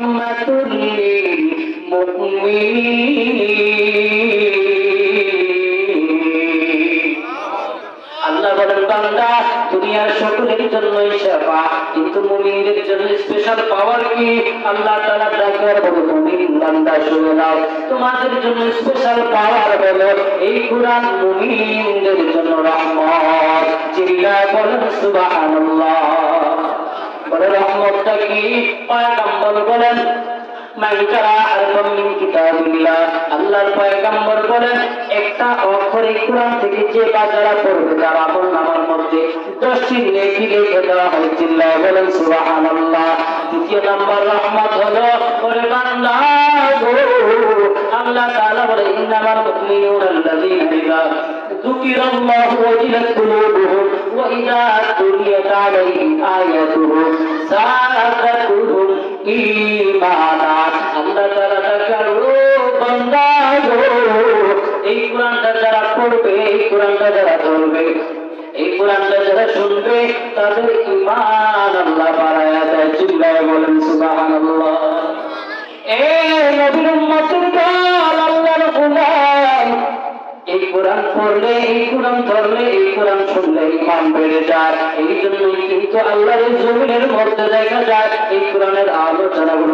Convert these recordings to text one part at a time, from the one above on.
ورحمة للمؤمنين আল্লাহ বলেন বান্দা দুনিয়ার সকলের জন্যই সেবা কিন্তু মুমিনদের জন্য স্পেশাল পাওয়ার কি আল্লাহ তাআলা ডাকার বলে মুমিন বান্দা শুনে নাও তোমাদের জন্য স্পেশাল পাওয়ার হলো এই কোরআন মুমিনদের জন্য রহমত চিল্লায় বলেন সুবহানাল্লাহ রহমতটা কি পয়গম্বর বলেন আল্লাহর দ্বিতীয় নাম্বার রহমত হলো, ওরে বান্দা আল্লাহ তাআলা বলে ইন্নামাল মুমিনুনা আল্লাযীনা ইযা যুকিরাল্লাহু ওয়াজিলাত কুলুবুহুম। ইযা তুলিয়াত আলাইহিম আয়াতুহু যাদাতুহুম ঈমানা আল্লাহ তাআলা ডাকার গো এই কোরআনটা যারা পড়বে, এই কোরআনটা যারা ধরবে, এই কোরআনটা যারা শুনবে, তাদের ঈমান আল্লাহ বাড়ায়া দেয়। চিল্লায় বলেন, সুবহানাল্লাহ। এ নবীর উম্মতের দল আল্লাহর গোলাম। এই কোরআন পড়লে, এই কোরআন ধরলে, এই কোরআন শুনলে ইমান বেড়ে যায়। এই কিন্তু আল্লাহর জমিনের মধ্যে দেখা যায়, এই কোরআনের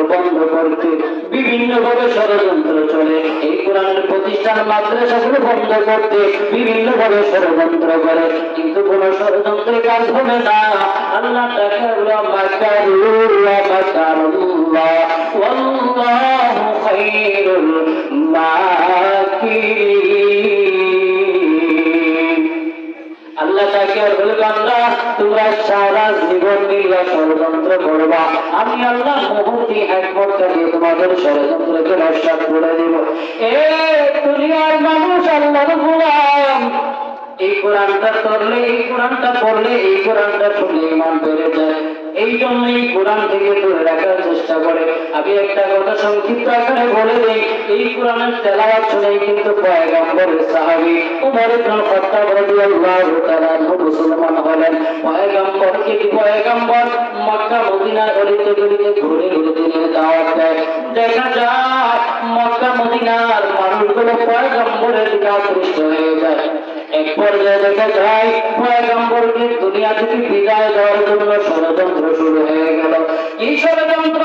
বন্ধ করতে। বিভিন্ন ভাবে ষড়যন্ত্র চলে, এই কোরআনের প্রতিষ্ঠান বন্ধ করতে, বিভিন্ন ভাবে ষড়যন্ত্র করে। কিন্তু কোন কাজ হবে না। আল্লাহ মাকিরিন। আল্লাহ তাকে আর বলে, বান্দা, তোমরা সারা জীবন নিয়ে ষড়যন্ত্র করবা। আমি আল্লাহ মুহূর্তে একমত দিয়ে তোমাদের ষড়যন্ত্রকে নস্বাত এই কোরআনটা পড়লে, এই কোরআনটা পড়লে, এই কোরআনটা শুনলে ইমান বেড়ে যায়। এই জন্য এই কোরআন থেকে দূরে রাখার চেষ্টা করে। আমি একটা কথা সংক্ষিপ্ত আকারে বলে দিই, এই কোরআনের তেলাওয়াত শুনে কিন্তু পয়গম্বরের সাহাবী উমর ইবনে খাত্তাব রাদিয়াল্লাহু তাআলা মুসলমান হলেন। পয়গম্বর কি পয়গম্বর? মক্কা মদিনার গলিতে গলিতে ঘুরে ঘুরে দিনের দাওয়াত দেয়। দেখা যায় মক্কা, মদিনার মানুষগুলো পয়গম্বরের দিকে আকৃষ্ট হয়ে যায়। এক পর্যায়ে দেখা যায় পয়গম্বরকে দুনিয়া থেকে বিদায় দেওয়ার জন্য ষড়যন্ত্র শুরু হয়ে গেল। এই ষড়যন্ত্র?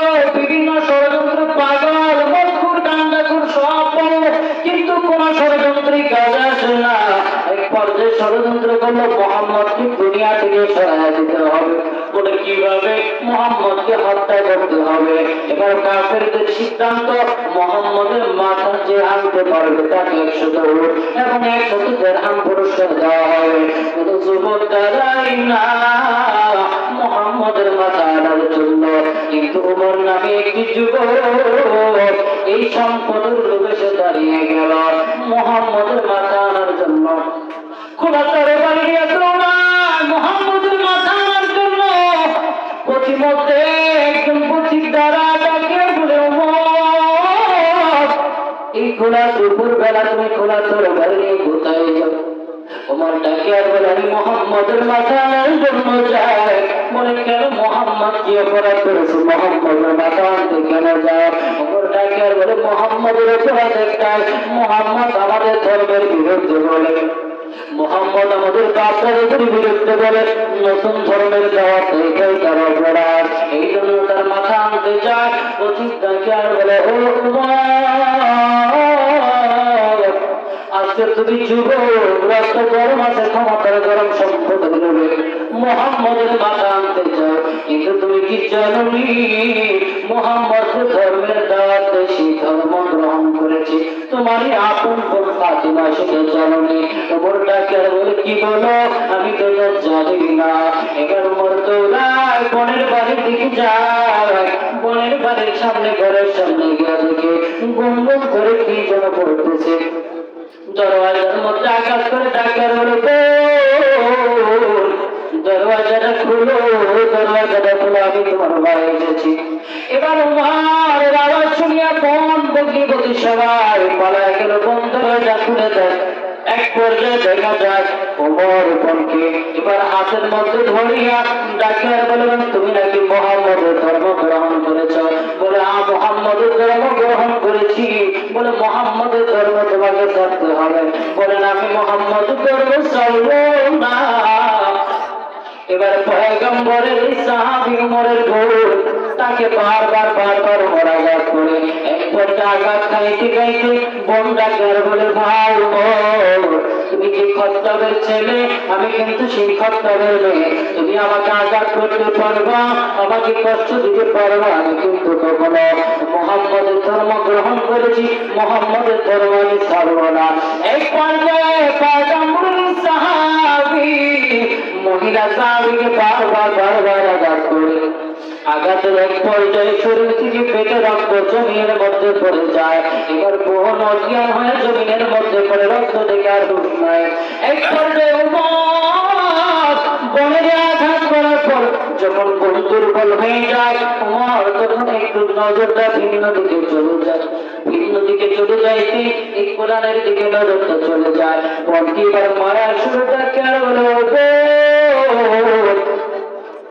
ষড়যন্ত্র করল মোহাম্মদকে দুনিয়া থেকে সরাই দিতে হবে। বলে কীভাবে? মোহাম্মদকে হত্যা করতে হবে। এবার কাফেরদের সিদ্ধান্ত, মোহাম্মদের মাথা যে আনতে পারবে তাকে একশত উট এবং একশত দেড়হাম পুরস্কার দেওয়া হবে। কিন্তু যুবক না, মোহাম্মদের মাথা আনার জন্য কিন্তু উমর নামে একটি যুবক এই সম্পদের লোভে সে দাঁড়িয়ে গেল। মোহাম্মদের মাথা আনার জন্য খোলা তরে বাড়িয়ে দৌড়ায় মোহাম্মদের মাথা কি অপরাধ করেছে? মোহাম্মদের মাথা আনতে বলে, মোহাম্মদের অপরাধ একটাই, মোহাম্মদ আমাদের ধর্মের বিরুদ্ধে বলে। মোহাম্মদ আমাদের বাচ্চাদের বিরুদ্ধে বলে নতুন ধর্মের দাওয়াত এটাই তার অপরাধ এই জন্য তার মাথা আনতে চায়, অতীত ডাকে আর বলে আজকে রক্ত গরম আছে, ক্ষমতার গরম সম্পদ নেবে। মোহাম্মদের মাথা আনতে চাও কিন্তু তুমি কি জানি মোহাম্মদ ধর্মের দাওয়াত সেই ধর্ম গ্রহণ করেছে। তোমারই আপন ফাতিমা শুধু জননী তোমার ডাকে বলে কি বলো? আমি তো জানি না। এবার মোর দৌড়ায় বনের বাড়ির দিকে যায়। বনের বাড়ির সামনে ঘরের সামনে গিয়ে দেখে গুনগুন করে কি যেন পড়তেছে দরওয়াজার মধ্যে আঘাত করে ডাকার বলে "বোন, দরওয়াজাটা খুলো দরওয়াজাটা খুলো, আমি তোমার মা এসেছি এবার উমারের আওয়াজ শুনিয়া কোন বগলি বগলি সবাই পালা গেল কোন দরওয়াজা খুলে দেয়। এক পর্যায়ে দেখা যায় ওমর বনকে এবার হাতের মধ্যে ধরিয়া ডাকিয়া বললেন তুমি নাকি মোহাম্মদের ধর্ম গ্রহণ করেছ? বলে আ মোহাম্মদের ধর্ম গ্রহণ করেছি। বলে, মোহাম্মদের ধর্ম তোমাকে ধরতে হবে। বলেন, আমি মোহাম্মদ ধর্ম চাইব না। এবার পয়গম্বরের সাহাবি উমরের গরু তাকে বারবার বারবার মরাঘাত করে। একবার আঘাত খাইতে খাইতে বোন ডাকার বলে, ভাই তুমি যে খত্তাবের ছেলে, আমি কিন্তু সেই খত্তাবের তুমি আমাকে আঘাত করতে পারবা, আমাকে কষ্ট দিতে পারবা, আমি কিন্তু কখনো মোহাম্মদের ধর্ম গ্রহণ করেছি, মোহাম্মদের ধর্ম আমি ছাড়ব না। এক পর্যায়ে মহিলা বারবার বারবার আঘাত করে আঘাতের এক পর্যায়ে শরীর থেকে পেটে রক্ত মধ্যে পড়ে যায় এবার অজ্ঞান হয়ে জমিনের মধ্যে পড়ে রক্ত আর নাই এক দিকে চলে যায় দিকে চলে যায় মারা শুরুটা কেন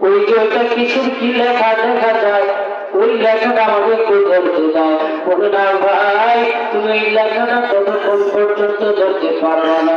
ওই যে ওইটা কিছুর কি লেখা দেখা যায়? ওই লেখাটা আমাকে একটু ধরতে দাও বলে, না ভাই, তুমি এই লেখাটা ততক্ষণ পর্যন্ত ধরতে পারবে না?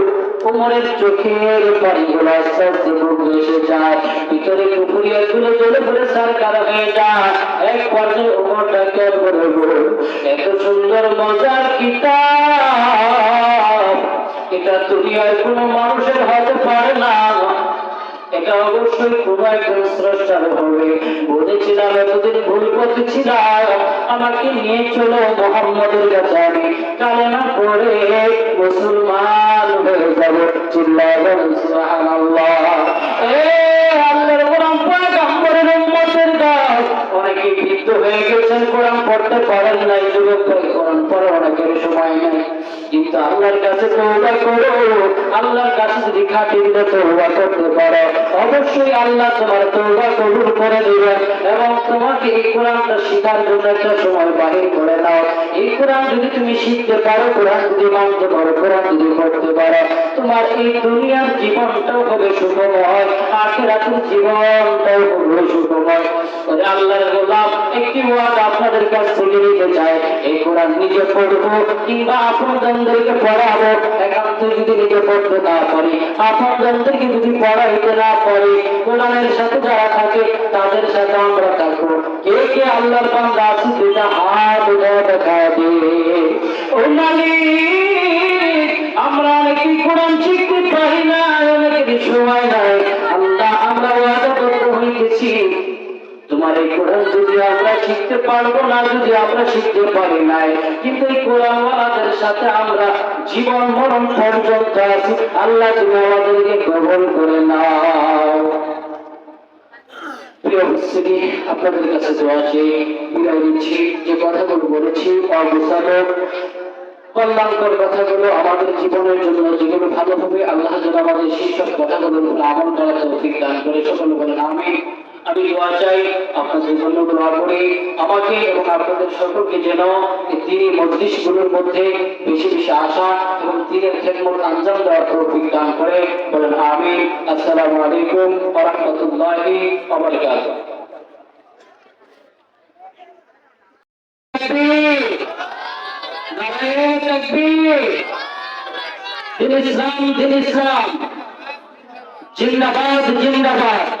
উমরের চোখের পানিগুলো আস্তে আস্তে মুখে এসে যায়। ভিতরে পুকুরিয়া গুলো জ্বলে সার কারা হয়ে যায়। এক পর্যায়ে ওমর ডাকে বলে এত সুন্দর, মজার কিতাব। এটা দুনিয়ার কোনো মানুষের হতে পারে না। এটা অবশ্যই বলেছিলাম, এতদিন ভুল পথে ছিলাম আমাকে নিয়ে চলো মোহাম্মদের কাছে আমি কালেমা পড়ে মুসলমান হয়ে যাব। সুবহানাল্লাহ। এ আল্লাহর বৃদ্ধ হয়ে গেছেন, কোরআন পড়তে পারেন নাই যুবক কোরআন পড়ে অনেকের সময় নেই, কিন্তু আল্লাহর কাছে তওবা করো, আল্লাহর কাছে যদি খাঁটি দিলে তওবা করতে পারো। অবশ্যই আল্লাহ তোমার তওবা কবুল করে দিবেন এবং তোমাকে এই কোরআনটা শেখার জন্য একটা সময় বাহির করে দাও। এই কোরআন যদি তুমি শিখতে পারো, কোরআন যদি মানতে পারো, কোরআন যদি পড়তে পারো, তোমার এই দুনিয়ার জীবনটাও হবে সুখময়, আখেরাতের জীবনটাও হবে সুখময়। ওরে আল্লাহর গোলাম একটি ওয়াজ আপনাদের কাছ থেকে নিতে চাই। এই কোরআন নিজে পড়ব, কিংবা আপনজনদেরকে পড়াবো। একান্ত যদি নিজে পড়তে না পারি আপনজনদেরকে যদি পড়াইতে না পারি, কোরআনের সাথে যারা থাকে, তাদের সাথে আমরা থাকব। কে কে আল্লাহর বান্দা আছে দুটা হাত উঠে দেখা দিয়ে ও মালিক, আমরা অনেকেই কোরআন শিখতে পারি না অনেকের সময় নাই। আল্লাহ, আমরা ওয়াদা করতে হইতেছি। তোমার এই কোরআন যদি আমরা শিখতে পারব না, যদি আমরা শিখতে পারি নাই, কিন্তু এই কোরআনওয়ালাদের সাথে আমরা জীবন মরণ পর্যন্ত আছি, আল্লাহ তুমি আমাদেরকে গ্রহণ করে নাও। আপনাদের আমাদের জীবনের জন্য যেগুলো ভালো হবে, আল্লাহ আমাদের সেই সব কথাগুলো আমল করার তৌফিক দান করে সকলে বলেন আমি আমি দোয়া চাই আপনাদের জন্য দোয়া করি, আমাকে এবং আপনাদের সকলকে যেন তিনি মজলিশগুলোর মধ্যে বেশি বেশি আশা এবং দিনের খেদমত আঞ্জাম দেওয়ার তৌফিক দান করে। বলেন আমি আসসালামু আলাইকুম ওয়া রাহমাতুল্লাহি ওয়া বারাকাতুহু। জিন্দাবাদ জিন্দাবাদ।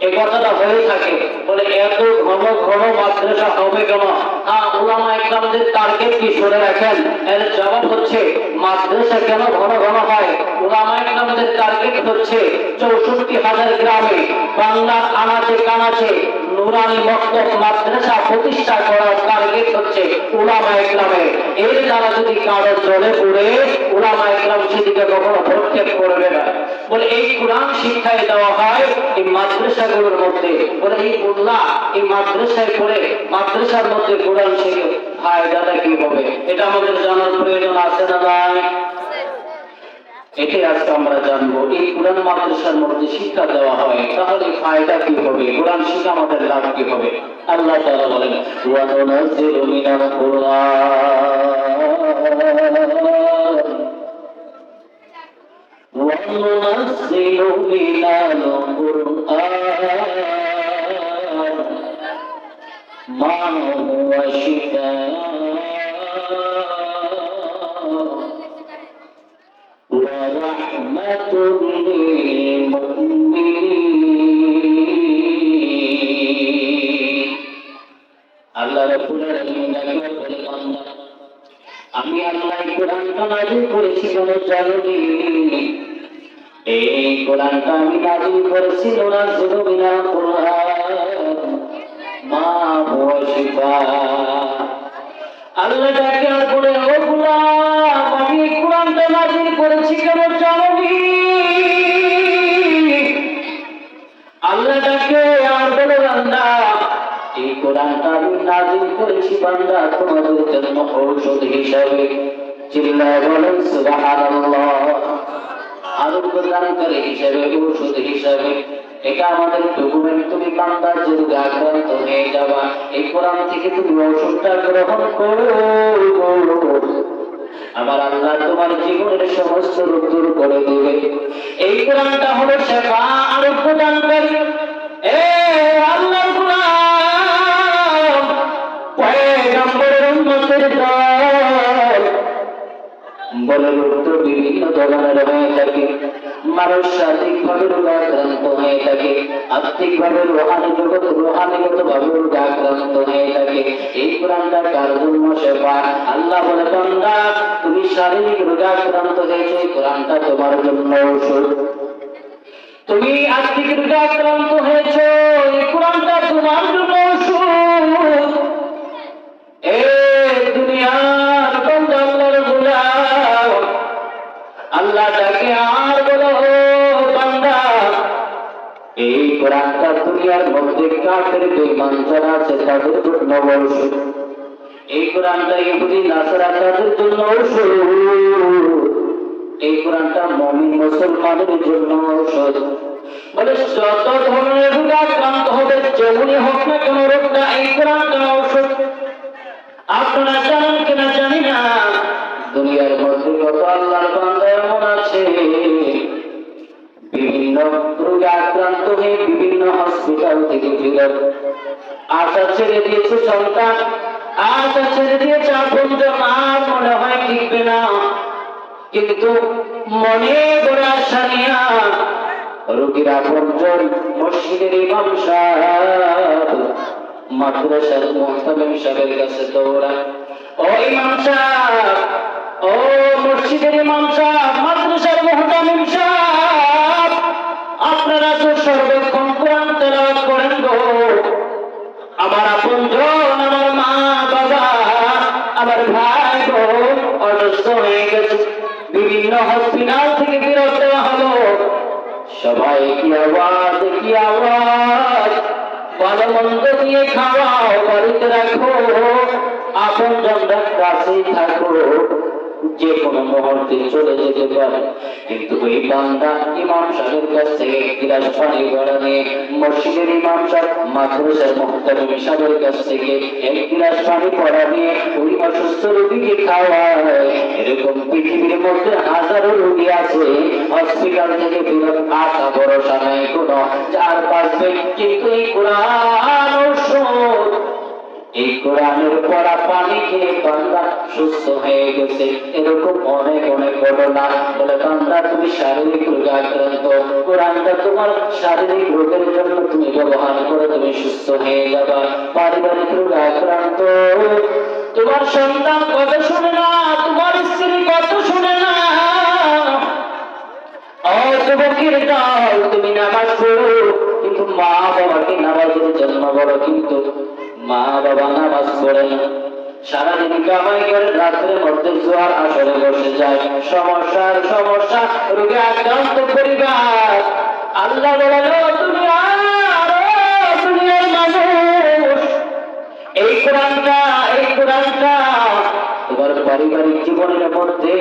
এই কথাটা হয়ে থাকে। বলে এত ঘন ঘন মাদ্রাসা হবে কেন? হ্যাঁ ওলামা একরামদের টার্গেট কি শুনে রাখেন? এর জবাব হচ্ছে, মাদ্রাসা কেন ঘন ঘন হয়? ওলামা একরামদের টার্গেট হচ্ছে চৌষট্টি হাজার গ্রামে বাংলার আনাচে কানাচে নুরানি মক্তব মাদ্রাসা প্রতিষ্ঠা করার টার্গেট হচ্ছে উলামা একরামে। এর দ্বারা যদি কারও জলে পড়ে, উলামা একরাম সেদিকে কখনো ভক্ষেপ করবে না। বলে এই কোরআন শিক্ষায় দেওয়া হয় এই মাদ্রাসাগুলোর মধ্যে। বলে এই মোল্লা এই মাদ্রাসায় পড়ে, মাদ্রাসার মধ্যে কোরআন শিখে ফায়দাটা কি হবে? এটা আমাদের জানার প্রয়োজন আছে না নাই? এটাই আজকে আমরা জানব, এই কোরআন মাদ্রাসার মধ্যে শিক্ষা দেওয়া হয়, তাহলে ফায়দা কি হবে? কোরআন শিক্ষা আমাদের লাভ কি হবে? আল্লাহ তাআলা বলেন ওয়া কুরআন। ওয়া মিনাল কুরআন। মা হুয়া ورحمة للمؤمنين আল্লাহ রাব্বুল আলামিন ডাকে বলে বান্দা আমি আল্লাহ এই কোরআনটা নাযিল করেছি কোন জানি এই কোরআনটা আমি নাযিল করেছি নুনাজ্জিলু মিনাল কুরআন মা হুয়া শিফা আল্লাহ ডাকে আর বলে, ও গোলাম, আমি কোরআনটা নাযিল করেছি কেন জানি আল্লাহ ডাকে আর বলে, বান্দা, এই কোরআনটা আমি নাযিল করেছি বান্দা, তোমাদের জন্য ঔষধ হিসাবে। চিল্লায় বলেন হিসাবে, ঔষধ হিসাবে। এটা আমাদের ডকুমেন্ট তুমি বান্দা যে রোগে আক্রান্ত হয়ে যাবা। এই কোরআন থেকে তুমি ঔষধটা গ্রহণ করো। আমার আল্লাহ তোমার জীবনের সমস্ত রোগ দূর করে দেবে। এই কোরআনটা হলো সেবা আরোগ্য দানকারী এ আল্লাহর কোরআন পয়গম্বরের উম্মতের দল। বলে রোগ তো বিভিন্ন ধরনের হয়ে থাকে। মানুষ শারীরিক ভাবে রোগাক্রান্ত হয়ে থাকে আর্থিক ভাবে রোহানি জগৎ রোহানিগত ভাবে রোগাক্রান্ত হয়ে থাকে এই কোরআনটা কার জন্য সেবা আল্লাহ বলে তুমি শারীরিক রোগাক্রান্ত হয়েছে তোমার জন্য তুমি রোগাক্রান্ত হয়েছ এই কোরআনটা তোমার জন্য দুনিয়ার আল্লাহ কোরআনটা দুনিয়ার মধ্যে কাফের বেঈমান যারা আছে তাদের জন্য ঔষধ এই কোরআনটা ইহুদি, নাসারা তাদের জন্য ঔষধ এই কোরআনটা মমিন, মুসলমানের জন্য ঔষধ বলে যত ধরনের রোগ আক্রান্ত হবে, যেমনই হোক না কেন রোগটা এই কোরআনটা ঔষধ আপনারা জানেন কিনা জানি না। দুনিয়ার মধ্যে কত আল্লাহর বান্দা এমন আছে। বিভিন্ন রোগে আক্রান্ত হয়ে বিভিন্ন হসপিটাল থেকে ফিরে আশা ছেড়ে দিয়েছে সন্তান। আশা ছেড়ে দিয়েছে আপনজন আর মনে হয় টিকবে না। কিন্তু মনে বড় আশা নিয়া রোগীর আপনজন মসজিদের ইমাম সাহেব, মাদ্রাসার মোহতামিম সাহেবের কাছে দৌড়ায়। ও ইমাম সাহেব, ও মসজিদের ইমাম সাহেব, মাদ্রাসার মোহতামিম সাহেব বিভিন্ন হসপিটাল থেকে বিরত দেওয়া হলো। সবাই কি আওয়াজ কি আওয়াজ? ভালো মন্দ দিয়ে খাওয়াও, বাড়িতে রাখো। আপন জনরা কাছেই থাকো। যে কোনো মুহূর্তে চলে যেতে পারে। কিন্তু ওই বান্দা ইমাম সাহেবের কাছ থেকে এক গিলাস পানি গড়া নিয়ে মসজিদের ইমাম সাহেব, মাদ্রাসার মোহতামিম সাহেবের কাছ থেকে এক গিলাস পানি পড়া নিয়ে ওই অসুস্থ রোগীকে খাওয়ায় এরকম পৃথিবীর মধ্যে হাজারো রোগী আছে। হসপিটাল থেকে ফেরত আশা ভরসা নাই কোনো চার পাঁচ কিন্তু এই কোরআন এই কোরআনের পড়া পানি খেয়ে বান্দা সুস্থ হয়ে গেছে। এরকম অনেক অনেক ঘটনা বলে বান্দা তুমি শারীরিক রোগে আক্রান্ত। কোরআনটা তোমার শারীরিক রোগের জন্য তুমি ব্যবহার করে তুমি সুস্থ হয়ে যাবা। পারিবারিক রোগে আক্রান্ত। তোমার সন্তান কথা শুনে না, তোমার স্ত্রী কথা শুনে না? তুমি নামাজ পড়ো, কিন্তু মা বাবাকে নামাজের জন্য বড় কিন্তু মা বাবা নামাজ পড়ে না। সারাদিন কামাই করে রাত্রের মধ্যে জোয়ার আসরে বসে যায়। সমস্যার সমস্যা, রোগে আক্রান্ত পরিবার। আল্লাহ বলেন তুমি এই কোরআনটা এই কোরআনটা তোমার পারিবারিক জীবনের মধ্যে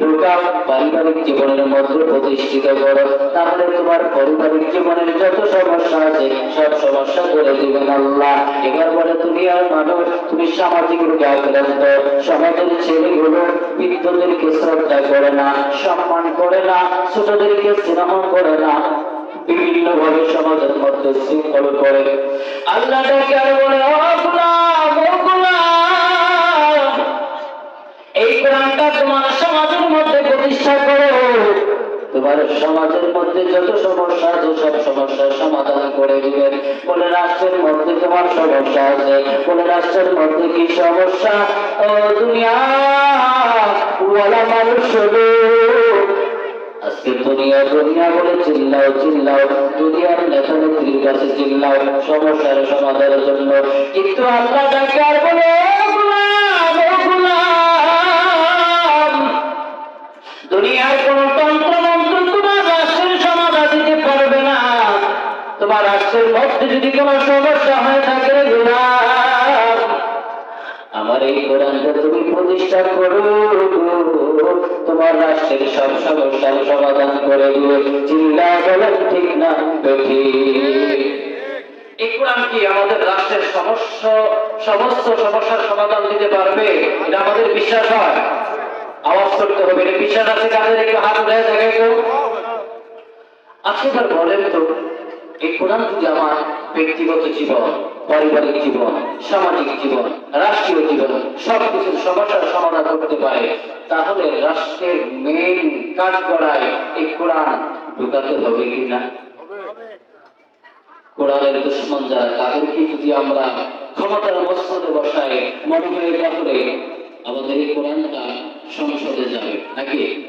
ঢোকা পারিবারিক জীবনের মধ্যে প্রতিষ্ঠিত করো। তাহলে তোমার পারিবারিক জীবনের যত সমস্যা আছে সব সমস্যা করে দিবেন আল্লাহ। এবার বলে তুমি আর মানুষ তুমি সামাজিক রূপে আক্রান্ত। সমাজের ছেলেগুলো বৃদ্ধদেরকে শ্রদ্ধা করে না সম্মান করে না ছোটদেরকে স্নেহ করে না বিভিন্ন ভাবে সমাজের মধ্যে শৃঙ্খল করে। আল্লাহ বলে "ও গোলাম, ও গোলাম, এই কোরআনটা তোমার সমাজের মধ্যে প্রতিষ্ঠা করো। তোমার সমাজের মধ্যে যত সমস্যা আছে, সব সমস্যার সমাধান করে দিবেন বলে রাষ্ট্রের মধ্যে তোমার সমস্যা আছে। বলে রাষ্ট্রের মধ্যে কি সমস্যা? ও দুনিয়া মানুষ হলো। আজকে দুনিয়া দুনিয়া বলে চিল্লাও চিল্লাও। দুনিয়ার নেতা নেত্রীর কাছে চিল্লাও সমস্যার সমাধানের জন্য। কিন্তু আল্লাহ ডাকার বলে যদি আমার এই কোরআনটা তুমি প্রতিষ্ঠা করো। তোমার রাষ্ট্রের সব সমস্যার সমাধান করে দিবে। চিল্লা বলেন ঠিক না আমাদের রাষ্ট্রের সমস্যা, সমস্ত সমস্যার সমাধান দিতে পারবে? এটা আমাদের বিশ্বাস হয়। আওয়াজ করতে হবে, এটা হাত উঠে দেখে তো এই কোরআন যদি আমার ব্যক্তিগত জীবন পারিবারিক জীবন সামাজিক জীবন রাষ্ট্রীয় জীবন সবকিছুর সমস্যার সমাধান করতে পারে। তাহলে রাষ্ট্রের মেইন কাজ করায় এই কোরআন। ঢুকাতে হবে কিনা কোরআনের দুশ্মন যারা তাদেরকে যদি আমরা ক্ষমতার মস্তদে বসায় মনোনয়ন করে আমাদের এই কোরআনটা সংসদে যাবে নাকি?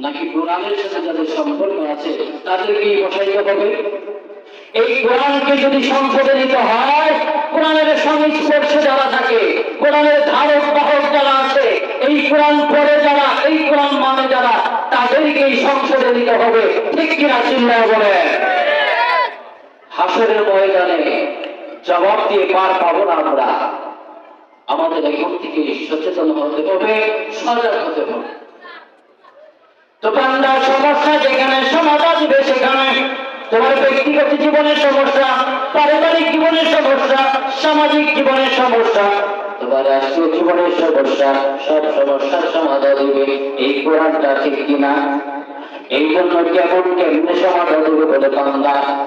নাকি কোরআনের সাথে যাদের সম্পর্ক আছে তাদেরকে বসাইতে হবে? এই কোরআনকে যদি সংসদে নিতে হয়, কোরআনের সংস্পর্শে যারা থাকে, কোরআনের ধারক, বাহক যারা আছে, এই কোরআন পড়ে যারা, এই কোরআন মানে যারা, তাদেরকে এই সংসদে নিতে হবে। ঠিক কিনা চিল্লা বলে হাসরের ময়দানে জবাব দিয়ে পার পাবো না আমরা। আমাদের এখন থেকে সচেতন হতে হবে, সজাগ হতে হবে। দোকানদার সমস্যা যেখানে সমাধান দিবে সেখানে। তোমার ব্যক্তিগত জীবনের সমস্যা, পারিবারিক জীবনের সমস্যা, সামাজিক জীবনের সমস্যা, তোমার রাষ্ট্রীয় জীবনের সমস্যা, সব সমস্যার সমাধান দিবে। এই কোরআনটা ঠিক কিনা? এই জন্য কেমন সমাধান দেবে বলে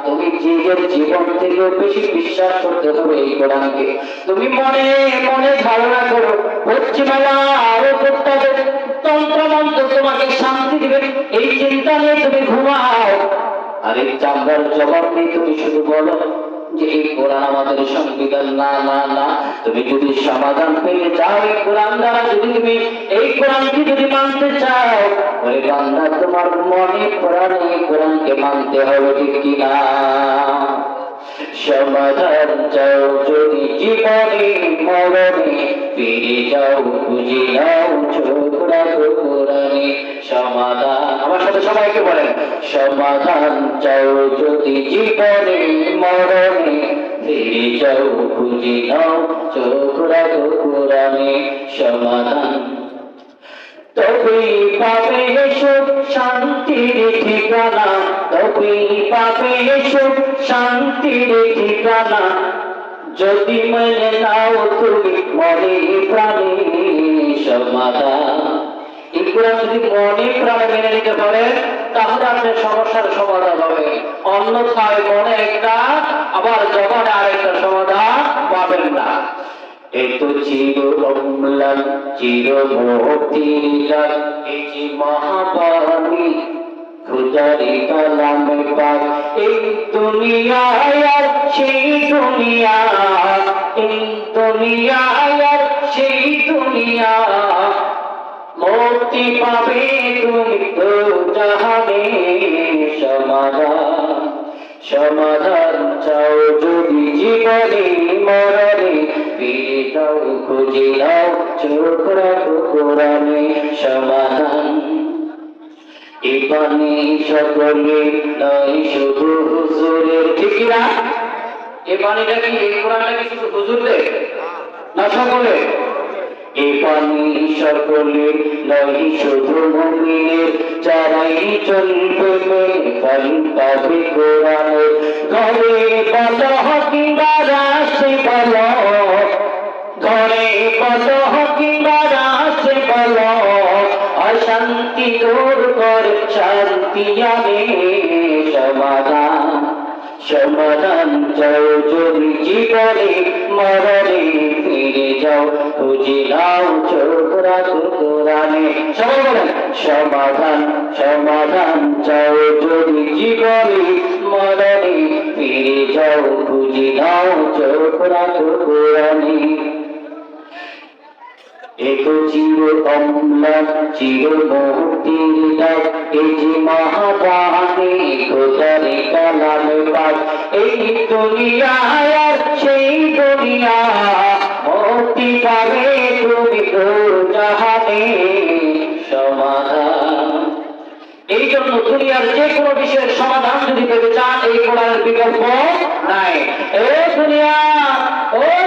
তুমি নিজের জীবন থেকে বেশি বিশ্বাস করতে হবে এই কোরআনকে। তুমি মনে মনে ধারণা করো, পশ্চিমেলা আরও প্রত্যাদের তন্ত্র মন্ত্র তোমাকে শান্তি দিবে। এই চিন্তা নিয়ে তুমি ঘুমাও। আর এই চামড়ার জবাব নিয়ে তুমি শুধু বলো যে এই কোরআন আমাদের সংবিধান, না না না। তুমি যদি সমাধান পেয়ে যাও এই কোরআন দ্বারা, যদি তুমি এই কোরআনকে যদি মানতে চাও ওই বান্দা, তোমার মনে প্রাণে এই কোরআনকে মানতে হবে, ঠিক কিনা? সমাধান চাও যদি জীবনে, মরণে, ফিরে যাও বুঝে নাও চোখ। সবাইকে বলেন, সমাধান চাও যদি জীবনে, মরণে। ফিরে যাও বুঝে নাও, চোখ রাখো কোরআনে সমাধান। তবেই পাবে সুখ শান্তির ঠিকানা তবেই পাবে সুখ শান্তির ঠিকানা। যদি মেনে নাও তুমি মনে প্রাণে সমাধান। যদি মনে প্রাণে মেনে নিতে পারে, তাহলে সমস্যার সমাধান হবে। অন্যথায় মনে একটা, আবার আরেকটা সমাধান পাবেন না। এই দুনিয়া, এই দুনিয়ায় সমাধান চাও যদি জীবনে মরণে ফিরে খুঁজে নাও, চোখ রাখো কোরআনে সমাধান। এখানে সকলে নাই শুধু হুজুরের, ঠিক না? এ পানিটা কি, এই কোরআনটা কি শুধু হুজুরদের? না সকলে এ পানি সকলে নাই শুধু মুমিনের যারাই চলবে মেঘাল পাবে কোরআনে ঘরে বলো কিংবা রাশে বলো, ঘরে বলো কিংবা রাশে অশান্তি দূর করে, শান্তি আনে সমাধান। সমাধান চাও যদি জীবনে মরণে ফিরে যাও খুঁজে নাও চোখরা বলেন, সমাধান সমাধান চাও যদি জীবনে মরণে ফিরে যাও খুঁজে নাও চোখরা রাখো কোরআনে এক চির অম্লান চির মুক্তির ডাক এই যে মহাবাণী খোদারে কালামে পাক, এই দুনিয়ায় সেই দুনিয়া। মুক্তি পাবে তুমি তো জাহানে সমাধান। এই যদি পেতে চান, এই কোরআনের বিকল্প নাই। এ দুনিয়া, ও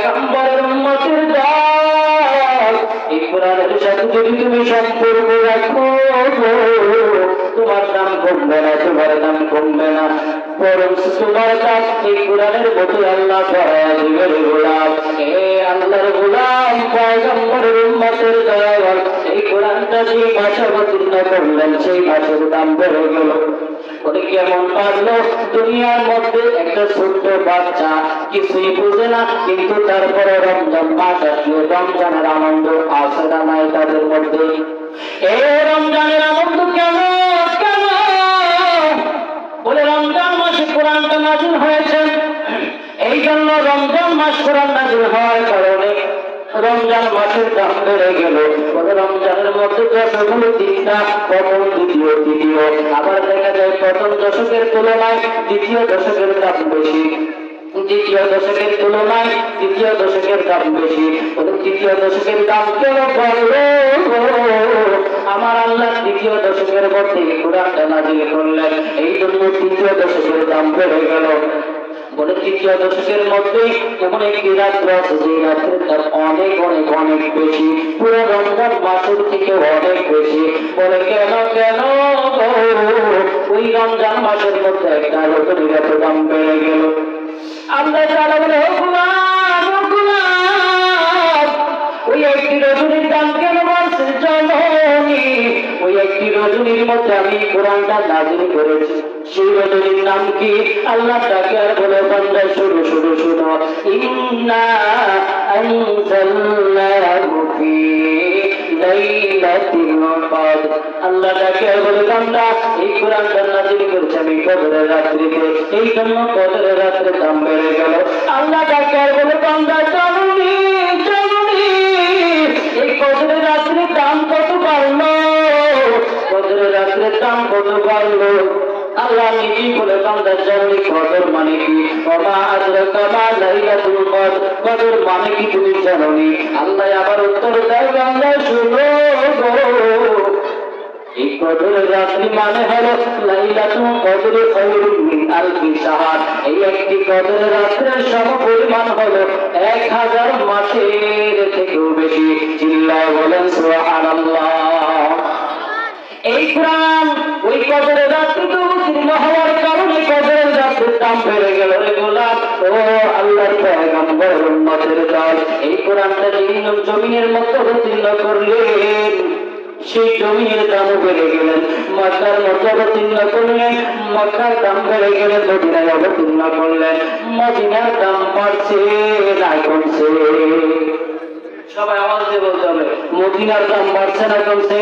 কোরআনের সাথে যদি তুমি সম্পর্ক রাখো, তোমার নাম কমবে না বরং তোমার কাছ এই কোরআনের মতো আল্লাহ পড়ায় গোলাম। আল্লাহর গোলাম এই কোরআনটা যে ভাষা অবতীর্ণ করলেন, সেই ভাষার দাম বেড়ে গেল। ওরে কেমন পারল দুনিয়ার মধ্যে একটা ছোট্ট বাচ্চা কিছুই বুঝে না কিন্তু তারপরে রমজান আনন্দ আসে না নাই তাদের মধ্যে এ রমজানের আনন্দ কেন কেন বলে রমজান মাসে কোরআনটা নাজিল হয়েছে এই জন্য রমজান মাস কোরআন নাজিল হওয়ার কারণে রমজান মাসের দাম বেড়ে গেল। বলে রমজানের মধ্যে যতগুলো দিনটা প্রথম, দ্বিতীয়, তৃতীয়। আবার দেখা যায় প্রথম দশকের তুলনায় দ্বিতীয় দশকের দাম বেশি। দ্বিতীয় দশকের তুলনায় তৃতীয় দশকের দাম বেশি। তৃতীয় দশকের দাম কেন বলল আমার আল্লাহ দ্বিতীয় দশকের মধ্যে এই কোরআনটা নাজিল করলেন। এই জন্য তৃতীয় দশকের দাম বেড়ে গেল। বলে তৃতীয় দশকের মধ্যে এমন একটি রাত্র যে অনেক অনেক অনেক থেকে অনেক বেশি। বলে, কেন কেন? ওই রমজান মাসের মধ্যে একটা দাম বেড়ে গেল। আল্লাহ তাআলা বলে ওই একটি রজনীর দাম কেন বলছে জননী? ওই রজনীর মধ্যে আমি কোরআনটা নাজিল করেছি। সেই রজনীর নাম কি? আল্লাহ তাকে আর বলে, বান্দা শুরু শুরু শুনো। ইন্না আনজালনাহু ফি লাইলাতিল কদর। আল্লাহ বলে, বান্দা, এই কোরআনটা নাজিল করেছে, আমি কদরের রাত্রিতে, এই জন্য কদরের দাম বেড়ে গেল। আল্লাহ তাকে আর বলে, বান্দা, জননী জননী, এই কদরের রাত্রে দাম কত বাড়লো? কদরের রাত্রে দাম কত বাড়লো? মানে মানে এই কদরের রাত্রি মানে হলো লাইলাতুল কদরে এই একটি কদরের রাত্রের সম পরিমাণ হলো এক হাজার মাসের থেকেও বেশি। চিল্লায় বলেন, সুবহানাল্লাহ। এই কোরআন ওই কদরের রাত্রিতে অবতীর্ণ হওয়ার কারণে কদরের রাত্রির দাম বেড়ে গেল রে গোলাপ। ও আল্লাহর পয়গম্বর, উম্মতের দল, এই কোরআনটা যিনি জমিনের মধ্যে অবতীর্ণ করলেন, সেই জমিনের দামও বেড়ে গেলেন। মক্কার মধ্যে অবতীর্ণ করলেন, মক্কার দাম বেড়ে গেলে মদিনায় অবতীর্ণ করলেন। মদিনার দাম বাড়ছে না কমছে। সবাই আওয়াজ দিয়ে বলতে হবে, মদিনার দাম বাড়ছে না কমছে?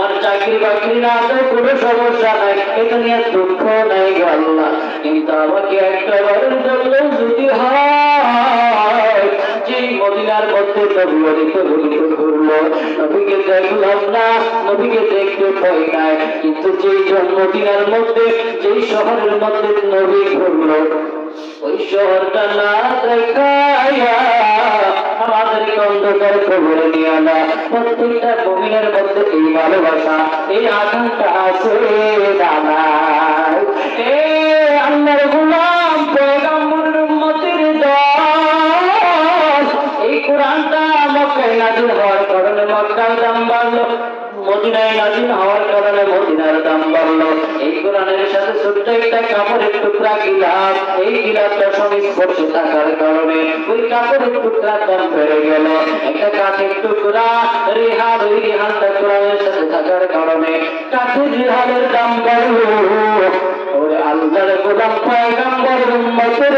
আমার চাকরি বাকরি না দেয় কোনো সমস্যা নাই। এটা নিয়ে দুঃখ নাই আল্লাহ। কিন্তু আমাকে একটা বারের জন্য যদি হয় যে মদিনার মধ্যে নবী অনেক ঘুরিতে ঘুরলো, নবীকে দেখলাম না, নবীকে দেখতে ভয় নাই। কিন্তু যেই মদিনার মধ্যে, যেই শহরের মধ্যে নবী ঘুরলো ওই শহরটা না দেখায়া আমাদের অন্ধকার খবরে নিয়ে আনা প্রত্যেকটা মমিনের মধ্যে এই ভালোবাসা, এই আকাঙ্ক্ষা আছে এ আল্লাহর গোলাম দল। এই কোরআনটা মক্কায় নাজিল হওয়ার কারণে মক্কার দাম বাড়লো। মদিনায় নাজিল হওয়ার কারণে মদিনার দাম বাড়লো। এই কোরআনের সাথে ছোট্ট একটা কাপড়ের টুকরা গিলাস, এই গিলাসটা সংস্পর্শে থাকার কারণে ওই কাপড়ের টুকরার দাম বেড়ে গেল। একটা কাঠের টুকরা রিহাল ওই রিহালটা কোরআনের সাথে থাকার কারণে কাঠের রিহালের দাম বাড়লো। ওরে আল্লাহর গোলাম পয়গম্বর উম্মতের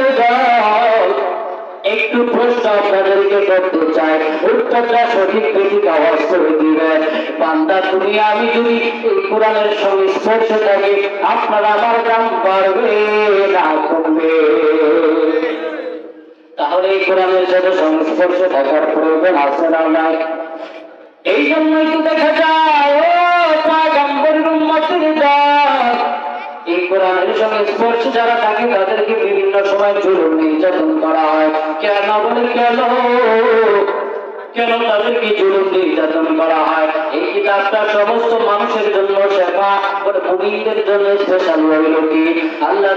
একটু প্রশ্ন আপনাদেরকে করতে চাই। উত্তরটা সঠিক বেঠিক আওয়াজ করে দিবেন। বান্দা তুমি আমি যদি এই কোরআনের সঙ্গে স্পর্শে থাকি, আপনার আমার দাম বাড়বে না কমবে। তাহলে এই কোরআনের সাথে সংস্পর্শে থাকার প্রয়োজন আছে না এই জন্যই তো দেখা যায়, ও সঙ্গে স্পর্শ যারা থাকে, তাদেরকে বিভিন্ন সময় জুলুম, নির্যাতন করা হয়। কেন বলে কেন? কেন তাদেরকে জুলুম, নির্যাতন করা হয়? এই কিতাবটা সমস্ত মানুষের জন্য কি? আল্লাহ